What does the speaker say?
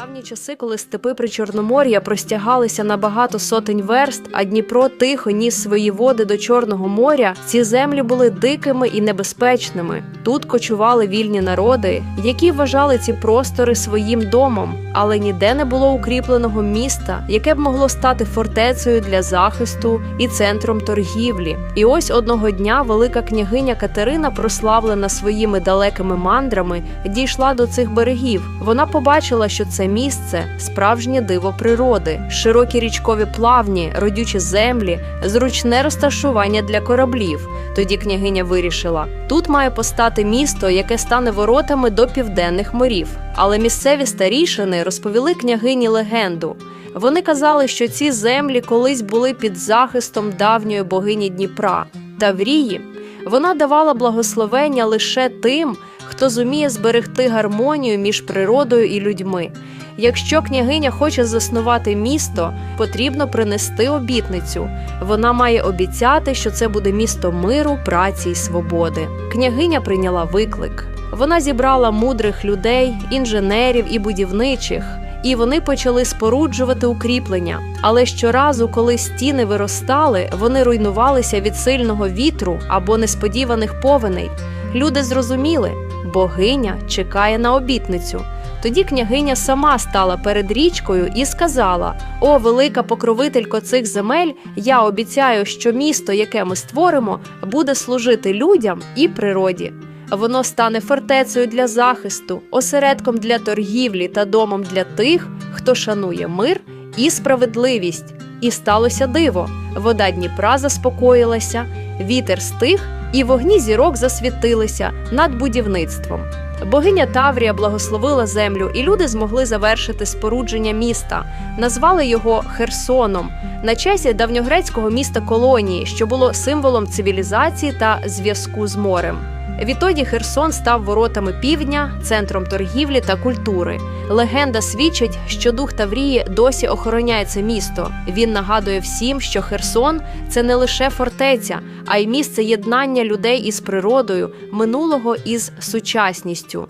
давні часи, коли степи при Чорномор'я простягалися на багато сотень верст, а Дніпро тихо ніс свої води до Чорного моря, ці землі були дикими і небезпечними. Тут кочували вільні народи, які вважали ці простори своїм домом, але ніде не було укріпленого міста, яке б могло стати фортецею для захисту і центром торгівлі. І ось одного дня велика княгиня Катерина, прославлена своїми далекими мандрами, дійшла до цих берегів. Вона побачила, що це місце справжнє диво природи, широкі річкові плавні, родючі землі, зручне розташування для кораблів. Тоді княгиня вирішила: тут має постати місто, яке стане воротами до південних морів. Але місцеві старішини розповіли княгині легенду. Вони казали, що ці землі колись були під захистом давньої богині Дніпра Таврії. Вона давала благословення лише тим, хто зуміє зберегти гармонію між природою і людьми. Якщо княгиня хоче заснувати місто, потрібно принести обітницю. Вона має обіцяти, що це буде місто миру, праці й свободи. Княгиня прийняла виклик. Вона зібрала мудрих людей, інженерів і будівничих, і вони почали споруджувати укріплення. Але щоразу, коли стіни виростали, вони руйнувалися від сильного вітру або несподіваних повеней. Люди зрозуміли, богиня чекає на обітницю. Тоді княгиня сама стала перед річкою і сказала: О, велика покровителько цих земель! Я обіцяю, що місто, яке ми створимо, буде служити людям і природі. Воно стане фортецею для захисту, осередком для торгівлі та домом для тих, хто шанує мир і справедливість. І сталося диво: вода Дніпра заспокоїлася, вітер стих, і вогні зірок засвітилися над будівництвом. Богиня Таврія благословила землю, і люди змогли завершити спорудження міста. Назвали його Херсоном на честь давньогрецького міста колонії, що було символом цивілізації та зв'язку з морем. Відтоді Херсон став воротами півдня, центром торгівлі та культури. Легенда свідчить, що дух Таврії досі охороняє це місто. Він нагадує всім, що Херсон це не лише фортеця, а й місце єднання людей із природою, минулого із сучасністю.